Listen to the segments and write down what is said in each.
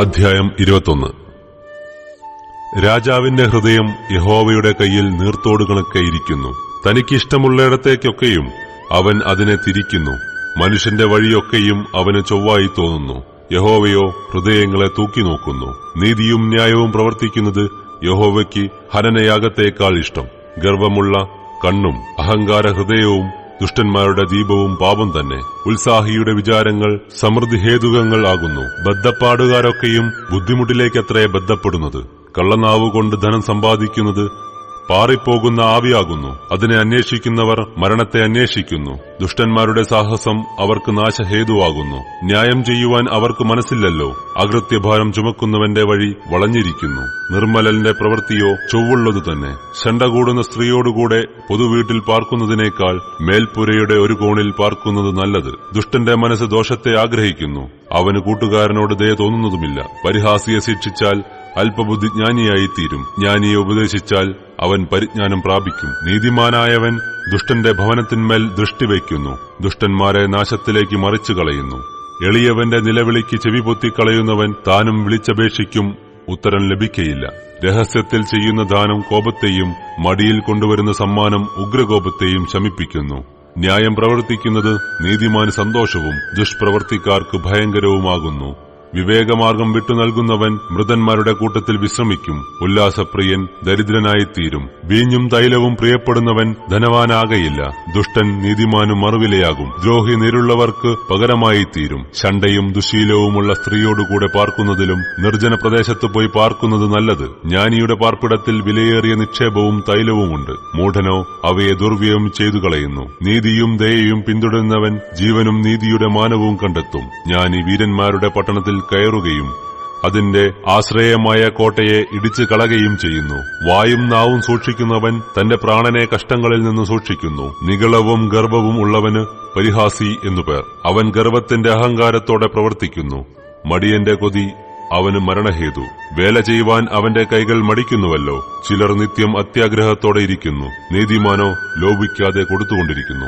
അധ്യായം ഇരുപത്തൊന്ന്. രാജാവിന്റെ ഹൃദയം യഹോവയുടെ കയ്യിൽ നീർത്തോട് ഇരിക്കുന്നു. തനിക്കിഷ്ടമുള്ളിടത്തേക്കൊക്കെയും അവൻ അതിനെ തിരിക്കുന്നു. മനുഷ്യന്റെ വഴിയൊക്കെയും അവന് ചൊവ്വായി തോന്നുന്നു. യഹോവയോ ഹൃദയങ്ങളെ തൂക്കി നോക്കുന്നു നീതിയും ന്യായവും പ്രവർത്തിക്കുന്നത് യഹോവയ്ക്ക് ഹനനയാഗത്തേക്കാൾ ഇഷ്ടം. ഗർവമുള്ള കണ്ണും അഹങ്കാര ഹൃദയവും ദുഷ്ടന്മാരുടെ ദീപവും പാപം തന്നെ. ഉത്സാഹിയുടെ വിചാരങ്ങൾ സമൃദ്ധി ഹേതുകങ്ങൾ ആകുന്നു. ബദ്ധപ്പാടുകാരൊക്കെയും ബുദ്ധിമുട്ടിലേക്കത്രേ ബന്ധപ്പെടുന്നത് കള്ളനാവുകൊണ്ട് ധനം സമ്പാദിക്കുന്നത് പാറിപ്പോകുന്ന ആവിയാകുന്നു. അതിനെ അന്വേഷിക്കുന്നവർ മരണത്തെ അന്വേഷിക്കുന്നു. ദുഷ്ടന്മാരുടെ സാഹസം അവർക്ക് നാശഹേതുവാകുന്നു. ന്യായം ചെയ്യുവാൻ അവർക്ക് മനസ്സില്ലല്ലോ. അകൃത്യഭാരം ചുമക്കുന്നവന്റെ വഴി വളഞ്ഞിരിക്കുന്നു. നിർമ്മലന്റെ പ്രവൃത്തിയോ ചൊവ്വുള്ളതു തന്നെ. ശണ്ട കൂടുന്ന സ്ത്രീയോടുകൂടെ പൊതുവീട്ടിൽ പാർക്കുന്നതിനേക്കാൾ മേൽപ്പുരയുടെ ഒരു കോണിൽ പാർക്കുന്നത് നല്ലത്. ദുഷ്ടന്റെ മനസ്സ് ദോഷത്തെ ആഗ്രഹിക്കുന്നു. അവന് കൂട്ടുകാരനോട് ദയ തോന്നുന്നതുമില്ല. പരിഹാസിയെ ശിക്ഷിച്ചാൽ അല്പബുദ്ധി തീരും ജ്ഞാനിയെ ഉപദേശിച്ചാൽ അവൻ പരിജ്ഞാനം പ്രാപിക്കും. നീതിമാനായവൻ ദുഷ്ടന്റെ ഭവനത്തിന്മേൽ ദൃഷ്ടി വയ്ക്കുന്നു. ദുഷ്ടന്മാരെ നാശത്തിലേക്ക് മറിച്ചു കളയുന്നു എളിയവന്റെ നിലവിളിക്ക് ചെവി പൊത്തിക്കളയുന്നവൻ താനും വിളിച്ചപേക്ഷിക്കും ഉത്തരം ലഭിക്കയില്ല. രഹസ്യത്തിൽ ചെയ്യുന്ന ദാനം കോപത്തെയും മടിയിൽ കൊണ്ടുവരുന്ന സമ്മാനം ഉഗ്രകോപത്തെയും ശമിപ്പിക്കുന്നു. ന്യായം പ്രവർത്തിക്കുന്നത് നീതിമാന് സന്തോഷവും ദുഷ്പ്രവർത്തിക്കാർക്ക് ഭയങ്കരവുമാകുന്നു. വിവേകമാർഗം വിട്ടു നൽകുന്നവൻ മൃതന്മാരുടെ കൂട്ടത്തിൽ വിശ്രമിക്കും. ഉല്ലാസപ്രിയൻ ദരിദ്രനായിത്തീരും. വീഞ്ഞും തൈലവും പ്രിയപ്പെടുന്നവൻ ധനവാനാകയില്ല. ദുഷ്ടൻ നീതിമാനും മറുവിലയാകും. ദ്രോഹി നേരുള്ളവർക്ക് പകരമായിത്തീരും. ശണ്ടയും ദുശീലവുമുള്ള സ്ത്രീയോടുകൂടെ പാർക്കുന്നതിലും നിർജന പ്രദേശത്ത് പോയി പാർക്കുന്നത് നല്ലത്. ജ്ഞാനിയുടെ പാർപ്പിടത്തിൽ വിലയേറിയ നിക്ഷേപവും തൈലവുമുണ്ട്. മൂഢനോ അവയെ ദുർവ്യയം ചെയ്തു കളയുന്നു നീതിയും ദയയും പിന്തുടരുന്നവൻ ജീവനും നീതിയുടെ മാനവും കണ്ടെത്തും. ജ്ഞാനി വീരന്മാരുടെ പട്ടണത്തിൽ കയറുകയും അതിന്റെ ആശ്രയമായ കോട്ടയെ ഇടിച്ചു കളകയും ചെയ്യുന്നു. വായും നാവും സൂക്ഷിക്കുന്നവൻ തന്റെ പ്രാണനെ കഷ്ടങ്ങളിൽ നിന്ന് സൂക്ഷിക്കുന്നു. നികളവും ഗർവവും ഉള്ളവന് പരിഹാസി എന്നു പേർ. അവൻ ഗർവത്തിന്റെ അഹങ്കാരത്തോടെ പ്രവർത്തിക്കുന്നു. മടിയന്റെ കൊതി അവന് മരണഹേതു. വേല ചെയ്യുവാൻ അവന്റെ കൈകൾ മടിക്കുന്നുവല്ലോ. ചിലർ നിത്യം അത്യാഗ്രഹത്തോടെ ഇരിക്കുന്നു. നീതിമാനോ ലോപിക്കാതെ കൊടുത്തുകൊണ്ടിരിക്കുന്നു.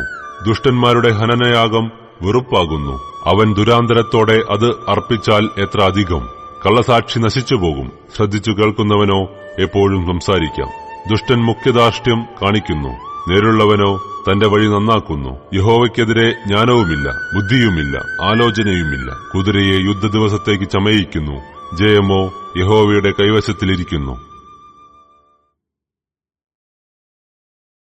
ദുഷ്ടന്മാരുടെ ഹനനയാഗം വെറുപ്പാകുന്നു. അവൻ ദുരാന്തരത്തോടെ അത് അർപ്പിച്ചാൽ എത്ര അധികം? കള്ളസാക്ഷി നശിച്ചുപോകും ശ്രദ്ധിച്ചു കേൾക്കുന്നവനോ എപ്പോഴും സംസാരിക്കാം. ദുഷ്ടൻ മുഖ്യധാർഷ്ട്യം കാണിക്കുന്നു. നേരുള്ളവനോ തന്റെ വഴി നന്നാക്കുന്നു. യഹോവയ്ക്കെതിരെ ജ്ഞാനവുമില്ല ബുദ്ധിയുമില്ല ആലോചനയുമില്ല. കുതിരയെ യുദ്ധ ദിവസത്തേക്ക് ചമയിക്കുന്നു. ജയമോ യഹോവയുടെ കൈവശത്തിലിരിക്കുന്നു.